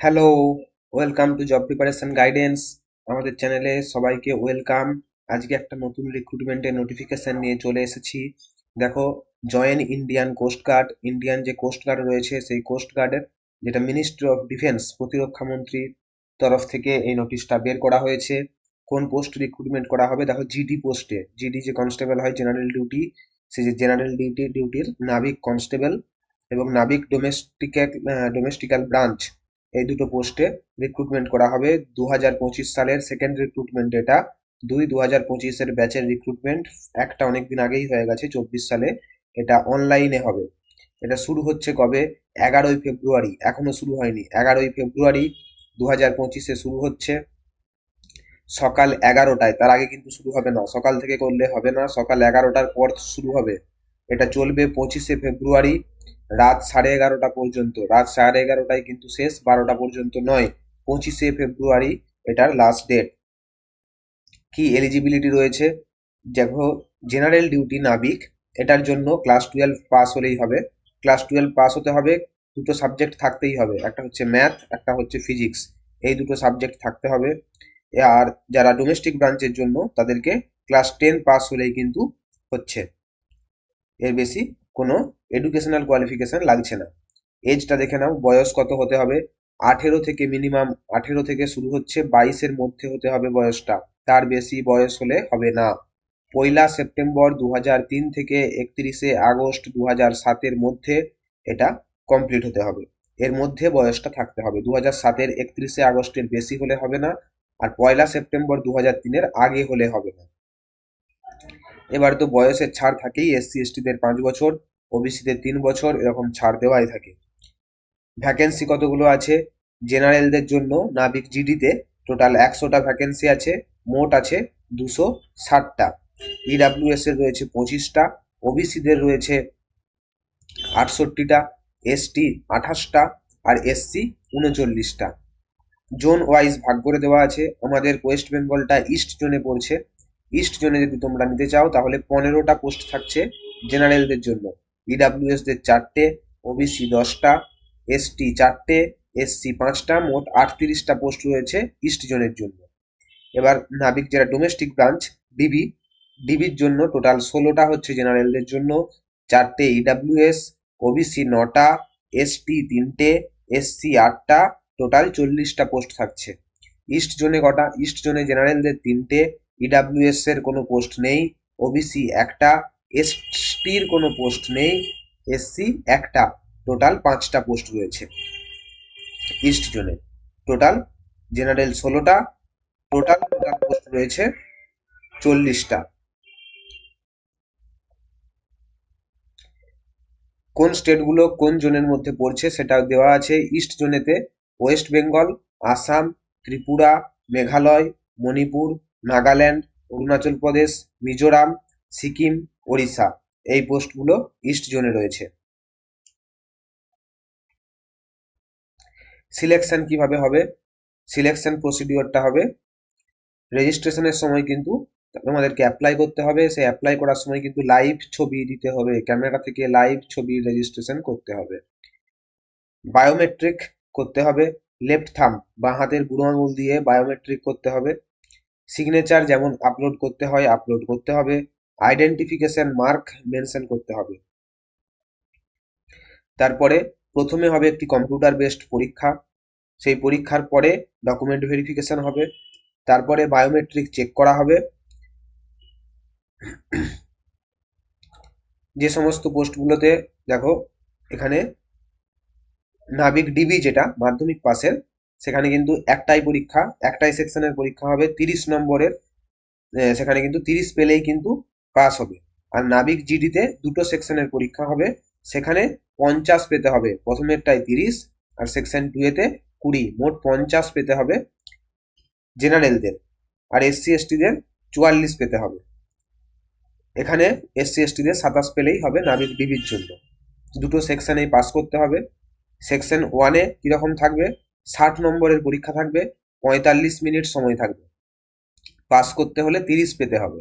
Hello welcome to job preparation guidance আমাদের চ্যানেলে সবাইকে ওয়েলকাম আজকে একটা নতুন রিক্রুটমেন্টের নোটিফিকেশন নিয়ে চলে এসেছি। দেখো join Indian coast guard Indian যে কোস্ট গার্ড রয়েছে, সেই কোস্ট গার্ডের যেটা মিনিস্ট্রি অফ ডিফেন্স প্রতিরক্ষা মন্ত্রীর তরফ থেকে এই নোটিশটা বের করা হয়েছে। কোন পোস্ট রিক্রুটমেন্ট করা হবে? দেখো জিডি পোস্টে জিডি যে কনস্টেবল হয় জেনারেল ডিউটি সেই যে জেনারেল ডিউটি ডিউটির নাবিক কনস্টেবল এবং নাবিক ডোমেস্টিক্যাল ডোমেস্টিক্যাল ব্রাঞ্চ এই দুটো পোস্টে রিক্রুটমেন্ট করা হবে। দু হাজার পঁচিশ সালের সেকেন্ড রিক্রুটমেন্ট এটা। দুই দু হাজার পঁচিশের ব্যাচের রিক্রুটমেন্ট একটা অনেকদিন আগেই হয়ে গেছে, চব্বিশ সালে। এটা অনলাইনে হবে। এটা শুরু হচ্ছে কবে? এগারোই ফেব্রুয়ারি। এখনও শুরু হয়নি। এগারোই ফেব্রুয়ারি দু হাজার পঁচিশে শুরু হচ্ছে। সকাল এগারোটায়। তার আগে কিন্তু শুরু হবে না। সকাল থেকে করলে হবে না। সকাল এগারোটার পর শুরু হবে। এটা চলবে পঁচিশে ফেব্রুয়ারি। রাত সাড়ে এগারোটা পর্যন্ত। রাত সাড়ে এগারোটায় কিন্তু শেষ বারোটা পর্যন্ত নয়, পঁচিশে ফেব্রুয়ারি এটার লাস্ট ডেট কি এলিজিবিলিটি রয়েছে? দেখো জেনারেল ডিউটি নাবিক, এটার জন্য ক্লাস টুয়েলভ পাস হলেই হবে। ক্লাস টুয়েলভ পাস হতে হবে, দুটো সাবজেক্ট থাকতেই হবে। একটা হচ্ছে ম্যাথ একটা হচ্ছে ফিজিক্স এই দুটো সাবজেক্ট থাকতে হবে। আর যারা ডোমেস্টিক ব্রাঞ্চের জন্য, তাদেরকে ক্লাস টেন পাস হলেই কিন্তু হচ্ছে। এর বেশি কোনো এডুকেশনাল কোয়ালিফিকেশন লাগছে না। এজটা দেখে নাও, বয়স কত হতে হবে? আঠেরো থেকে মিনিমাম আঠেরো থেকে শুরু হচ্ছে, বাইশের মধ্যে হতে হবে বয়সটা। তার বেশি বয়স হলে হবে না। পয়লা সেপ্টেম্বর দু তিন থেকে একত্রিশে আগস্ট দু সাতের মধ্যে এটা কমপ্লিট হতে হবে। এর মধ্যে বয়সটা থাকতে হবে। দু সাতের একত্রিশে আগস্টের বেশি হলে হবে না, আর পয়লা সেপ্টেম্বর দু তিনের আগে হলে হবে না। এবার তো বয়সের ছাড় থাকেই এসসি এসটিদের পাঁচ বছর ওবিসিদের তিন বছর, এরকম ছাড় দেওয়াই থাকে। ভ্যাকেন্সি কতগুলো আছে? জেনারেলদের জন্য নাবিক জিডিতে টোটাল একশোটা ভ্যাকেন্সি আছে, মোট আছে দুশো ষাটটা। ইডাব্লিউএস এর রয়েছে পঁচিশটা ওবিসিদের রয়েছে আটষট্টিটা এসটি আঠাশটা, আর এসসি উনচল্লিশটা। জোন ওয়াইজ ভাগ করে দেওয়া আছে, আমাদের ওয়েস্ট বেঙ্গলটা ইস্ট জোনে পড়ছে। ইস্ট জোনে যদি তোমরা নিতে চাও, তাহলে পনেরোটা পোস্ট থাকছে জেনারেলদের জন্য। ইডাব্লিউএস দের চারটে ওবিসি দশটা এসটি চারটে এসসি পাঁচটা, মোট আটত্রিশটা পোস্ট রয়েছে ইস্ট জোনের জন্য। এবার নাবিক যারা ডোমেস্টিক ব্রাঞ্চ ডিবি ডিবির জন্য টোটাল ষোলোটা হচ্ছে জেনারেলদের জন্য। চারটে ইডাব্লিউএস ওবিসি নটা এসটি তিনটে এসসি আটটা টোটাল চল্লিশটা পোস্ট থাকছে। ইস্ট জোনে কটা? ইস্ট জোনে জেনারেলদের তিনটে ইডাব্লিউএস এর কোনো পোস্ট নেই ওবিসি একটা এসটির কোনো পোস্ট নেই এসসি একটা টোটাল পাঁচটা পোস্ট রয়েছে ইস্ট জোনে টোটাল জেনারেল ষোলোটা টোটাল টোটাল পোস্ট রয়েছে চল্লিশটা। কোন স্টেটগুলো কোন জোনের মধ্যে পড়ছে সেটা দেওয়া আছে ইস্ট জোনেতে ওয়েস্ট বেঙ্গল আসাম ত্রিপুরা, মেঘালয়, মণিপুর নাগাল্যান্ড, অরুণাচল প্রদেশ, মিজোরাম, সিকিম, ওড়িশা। এই পোস্টগুলো ইস্ট জোনে রয়েছে। সিলেকশন কীভাবে হবে? সিলেকশন প্রসিডিওরটা হবে। রেজিস্ট্রেশনের সময় কিন্তু তোমাদেরকে অ্যাপ্লাই করতে হবে। সেই অ্যাপ্লাই করার সময় কিন্তু লাইভ ছবি দিতে হবে। ক্যামেরা থেকে লাইভ ছবি রেজিস্ট্রেশন করতে হবে। বায়োমেট্রিক করতে হবে। লেফট থাম বা হাতের বুড়ো আঙুল দিয়ে বায়োমেট্রিক করতে হবে। সিগনেচার যেমন আপলোড করতে হয় আপলোড করতে হবে। আইডেন্টিফিকেশন মার্ক মেনশন করতে হবে। তারপরে প্রথমে হবে একটি কম্পিউটার বেসড পরীক্ষা। সেই পরীক্ষার পরে ডকুমেন্ট ভেরিফিকেশন হবে। তারপরে বায়োমেট্রিক চেক করা হবে। যে সমস্ত পোস্টগুলোতে দেখো, এখানে নাবিক ডিবি যেটা, মাধ্যমিক পাসের সেখানে কিন্তু একটাই পরীক্ষা, একটাই সেকশনের পরীক্ষা হবে তিরিশ নম্বরের সেখানে কিন্তু তিরিশ পেলেই কিন্তু পাস হবে। আর নাবিক জিডিতে দুটো সেকশনের পরীক্ষা হবে, সেখানে পঞ্চাশ পেতে হবে। প্রথমেরটাই তিরিশ, আর সেকশন টু এতে কুড়ি, মোট পঞ্চাশ পেতে হবে জেনারেলদের আর এসসি এসটিদের চুয়াল্লিশ পেতে হবে। এখানে এসসি এসটিদের সাতাশ পেলেই হবে নাবিক ডিবির জন্য। দুটো সেকশনেই পাস করতে হবে। সেকশন ওয়ানে কীরকম থাকবে? ষাট নম্বরের পরীক্ষা থাকবে, পঁয়তাল্লিশ মিনিট সময় থাকবে। পাস করতে হলে তিরিশ পেতে হবে।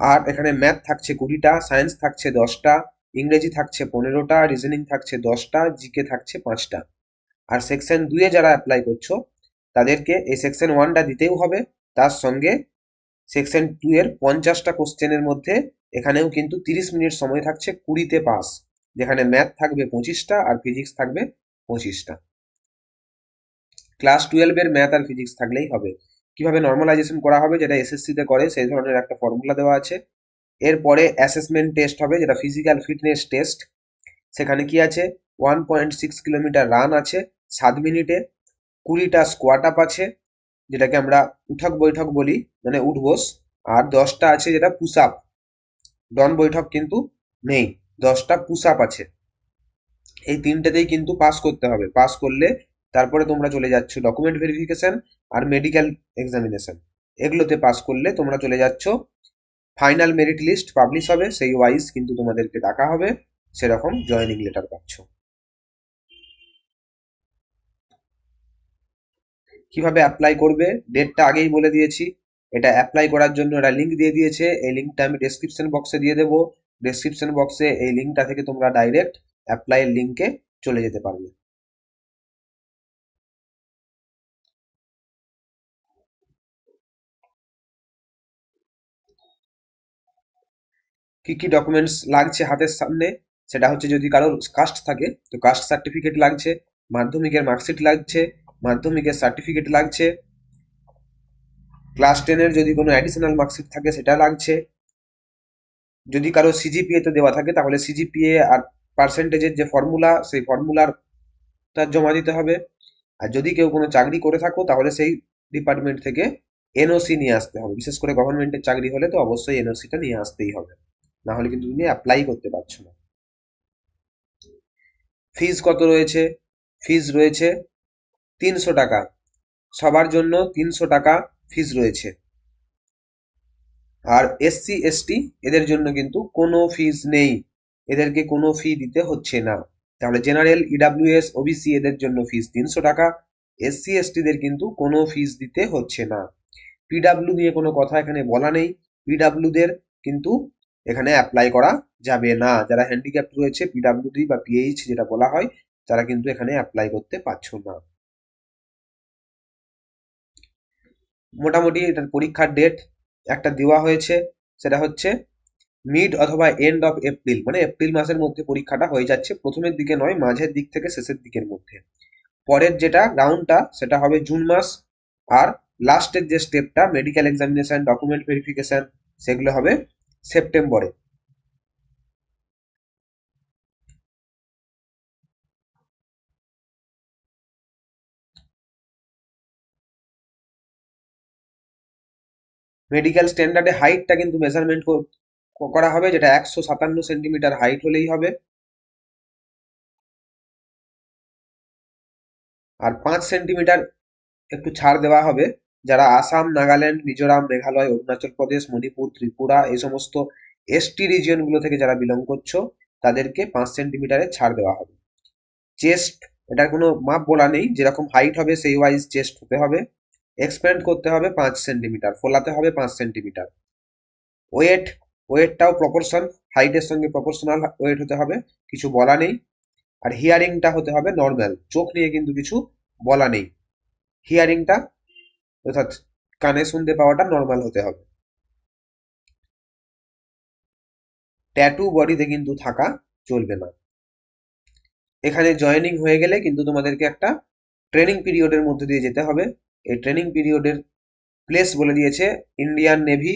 আর এখানে ম্যাথ থাকছে কুড়িটা, সায়েন্স থাকছে দশটা, ইংরেজি থাকছে পনেরোটা, রিজনিং থাকছে দশটা, জিকে থাকছে পাঁচটা। আর সেকশন দুয়ে যারা অ্যাপ্লাই করছ, তাদেরকে এই সেকশন ওয়ানটা দিতেও হবে। তার সঙ্গে সেকশন টু এর পঞ্চাশটা কোশ্চেনের মধ্যে এখানেও কিন্তু তিরিশ মিনিট সময় থাকছে কুড়িতে পাস। যেখানে ম্যাথ থাকবে পঁচিশটা আর ফিজিক্স থাকবে পঁচিশটা। ক্লাস টুয়েলভের ম্যাথ আর ফিজিক্স থাকলেই হবে। কীভাবে নর্মালাইজেশন করা হবে যেটা এসএসসি তে করে, সেই ধরনের একটা ফর্মুলা দেওয়া আছে। এরপরে অ্যাসেসমেন্ট টেস্ট হবে, যেটা ফিজিক্যাল ফিটনেস টেস্ট সেখানে কি আছে? One point six kilometre run আছে, সাত মিনিটে। কুড়িটা স্কোয়াট আপ আছে, যেটাকে আমরা উঠক বৈঠক বলি মানে উঠবোস। আর দশটা আছে যেটা পুশ আপ ডন বৈঠক কিন্তু নেই, দশটা পুশ আপ আছে। এই তিনটেতেই কিন্তু পাস করতে হবে। পাস করলে তারপরে তোমরা চলে যাচ্ছ ডকুমেন্ট ভেরিফিকেশন আর মেডিকেল এক্সামিনেশন এগুলোতে পাস করলে তোমরা চলে যাচ্ছ। ফাইনাল মেরিট লিস্ট পাবলিশ হবে, সেই ওয়াইজ কিন্তু তোমাদেরকে ডাকা হবে। সেরকম জয়েনিং লেটার পাচ্ছ। কীভাবে অ্যাপ্লাই করবে? ডেটটা আগেই বলে দিয়েছি। এটা অ্যাপ্লাই করার জন্য একটা লিঙ্ক দিয়ে দিয়েছে। এই লিঙ্কটা আমি ডেসক্রিপশন বক্সে দিয়ে দেবো। ডেসক্রিপশন বক্সে এই লিঙ্কটা থেকে তোমরা ডাইরেক্ট অ্যাপ্লাইয়ের লিঙ্কে চলে যেতে পারবে। কি কি ডকুমেন্টস লাগছে হাতের সামনে, সেটা হচ্ছে যদি কারোর কাস্ট থাকে, তো কাস্ট সার্টিফিকেট লাগছে, মাধ্যমিকের মার্কশিট লাগছে, মাধ্যমিকের সার্টিফিকেট লাগছে ক্লাস টেনের যদি কোনো অ্যাডিশনাল মার্কশিট থাকে, সেটা লাগছে। যদি কারও সিজিপিএ তে দেওয়া থাকে, তাহলে সিজিপিএ আর পার্সেন্টেজের যে ফর্মুলা সেই ফর্মুলার তার জমা দিতে হবে। আর যদি কেউ কোনো চাকরি করে থাকো, তাহলে সেই ডিপার্টমেন্ট থেকে এনওসি নিয়ে আসতে হবে। বিশেষ করে গভর্নমেন্টের চাকরি হলে তো অবশ্যই এনওসিটা নিয়ে আসতেই হবে। না হলে কিন্তু তুমি অ্যাপ্লাই করতে পারছ না। ফিজ কত রয়েছে? ফিজ রয়েছে তিনশো টাকা। সবার জন্য তিনশো টাকা ফিজ রয়েছে। আর এসসি এসটি এদের জন্য কিন্তু কোনো ফিজ নেই। এদেরকে কোনো ফি দিতে হচ্ছে না। তাহলে জেনারেল ইডাব্লিউএস ওবিসি এদের জন্য ফিজ তিনশো টাকা। এসসি এসটিদের কিন্তু কোনো ফিজ দিতে হচ্ছে না। পিডাব্লিউ নিয়ে কোনো কথা এখানে বলা নেই। পিডাব্লিউদের কিন্তু এখানে অ্যাপ্লাই করা যাবে না। যারা হ্যান্ডিক্যাপ রয়েছে পিডাব্লিউডি বা পিএইচ যেটা বলা হয়, তারা কিন্তু এখানে অ্যাপ্লাই করতে পারছ না। মোটামুটি এটার পরীক্ষার ডেট একটা দেওয়া হয়েছে, সেটা হচ্ছে মিড অথবা এন্ড অফ এপ্রিল মানে এপ্রিল মাসের মধ্যে পরীক্ষাটা হয়ে যাচ্ছে, প্রথমের দিকে নয়, মাঝের দিক থেকে শেষের দিকের মধ্যে। পরের যেটা রাউন্ডটা সেটা হবে জুন মাস, আর লাস্টের যে স্টেপটা মেডিকেল এক্সামিনেশন ডকুমেন্ট ভেরিফিকেশন সেগুলো হবে সেপ্টেম্বরে। মেডিকেল স্ট্যান্ডার্ডে হাইটটা কিন্তু মেজারমেন্ট করা হবে, যেটা একশো সাতান্ন সেন্টিমিটার হাইট হলেই হবে। আর পাঁচ সেন্টিমিটার একটু ছাড় দেওয়া হবে। যারা আসাম, নাগাল্যান্ড, মিজোরাম, মেঘালয়, অরুণাচল প্রদেশ, মণিপুর, ত্রিপুরা এই সমস্ত এসটি রিজিয়নগুলো থেকে যারা বিলং করছ, তাদেরকে পাঁচ সেন্টিমিটারের ছাড় দেওয়া হবে। চেস্ট এটার কোনো মাপ বলা নেই, যেরকম হাইট হবে সেই ওয়াইজ চেস্ট হতে হবে। এক্সপ্যান্ড করতে হবে পাঁচ সেন্টিমিটার ফোলাতে হবে পাঁচ সেন্টিমিটার ওয়েট ওয়েটটাও প্রপোর্শন হাইটের সঙ্গে প্রপোর্শনাল ওয়েট হতে হবে, কিছু বলা নেই। আর হিয়ারিংটা হতে হবে নর্মাল চোখ নিয়ে কিন্তু কিছু বলা নেই। হিয়ারিংটা অর্থাৎ কানে শুনতে পাওয়াটা নর্মাল হতে হবে। ট্যাটু বডিতে কিন্তু থাকা চলবে না। এখানে জয়েনিং হয়ে গেলে কিন্তু তোমাদেরকে একটা ট্রেনিং পিরিয়ডের মধ্যে দিয়ে যেতে হবে। এই ট্রেনিং পিরিয়ডের প্লেস বলে দিয়েছে ইন্ডিয়ান নেভি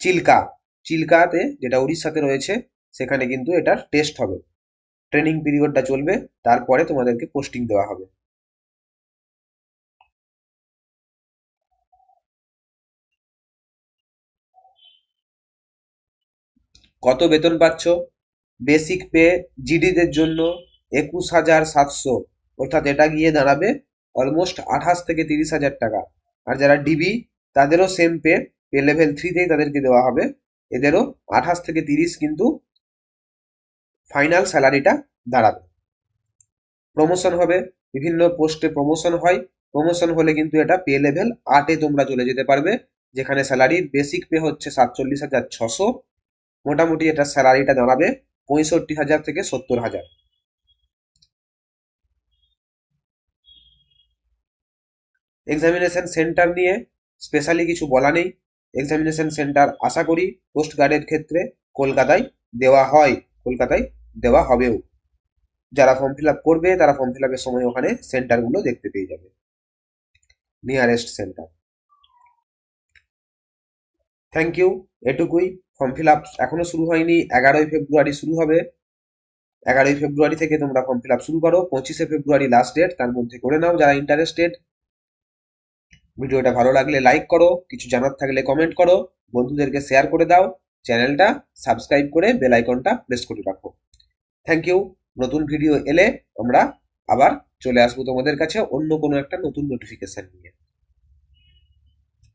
চিল্কা চিল্কাতে যেটা উড়িষ্যাতে রয়েছে, সেখানে কিন্তু এটার টেস্ট হবে। ট্রেনিং পিরিয়ডটা চলবে, তারপরে তোমাদেরকে পোস্টিং দেওয়া হবে। কত বেতন পাচ্ছ? বেসিক পে জিডিদের জন্য একুশ হাজার সাতশো। অর্থাৎ এটা গিয়ে দাঁড়াবে অলমোস্ট আঠাশ থেকে তিরিশ হাজার টাকা। আর যারা ডিবি তাদেরও সেম পে পে লেভেল থ্রিতেই তাদেরকে দেওয়া হবে। এদেরও আঠাশ থেকে তিরিশ কিন্তু ফাইনাল স্যালারিটা দাঁড়াবে। প্রমোশন হবে, বিভিন্ন পোস্টে প্রমোশন হয়। প্রমোশন হলে কিন্তু এটা পে লেভেল আটে তোমরা চলে যেতে পারবে, যেখানে স্যালারির বেসিক পে হচ্ছে সাতচল্লিশ হাজার ছশো। মোটামুটি এটা স্যালারিটা দাঁড়াবে পঁয়ষট্টি হাজার থেকে সত্তর হাজার। এক্সামিনেশন সেন্টার নিয়ে স্পেশালি কিছু বলা নেই। এক্সামিনেশন সেন্টার আশা করি কোস্ট গার্ডের ক্ষেত্রে কলকাতায় দেওয়া হয়। কলকাতায় দেওয়া হবেও। যারা ফর্ম ফিল করবে, তারা ফর্ম ফিল সময় ওখানে সেন্টারগুলো দেখতে পেয়ে যাবে। নিয়ারেস্ট সেন্টার থ্যাংক ইউ এটুকুই। ফর্ম ফিল আপ এখনও শুরু হয়নি, এগারোই ফেব্রুয়ারি শুরু হবে। এগারোই ফেব্রুয়ারি থেকে তোমরা ফর্ম ফিল আপ শুরু করো, পঁচিশে ফেব্রুয়ারি লাস্ট ডেট তার মধ্যে করে নাও যারা ইন্টারেস্টেড ভিডিওটা ভালো লাগলে লাইক করো, কিছু জানার থাকলে কমেন্ট করো, বন্ধুদেরকে শেয়ার করে দাও, চ্যানেলটা সাবস্ক্রাইব করে বেল আইকনটা প্রেস করে রাখো। থ্যাংক ইউ নতুন ভিডিও এলে আমরা আবার চলে আসব তোমাদের কাছে অন্য কোনো একটা নতুন নোটিফিকেশন নিয়ে।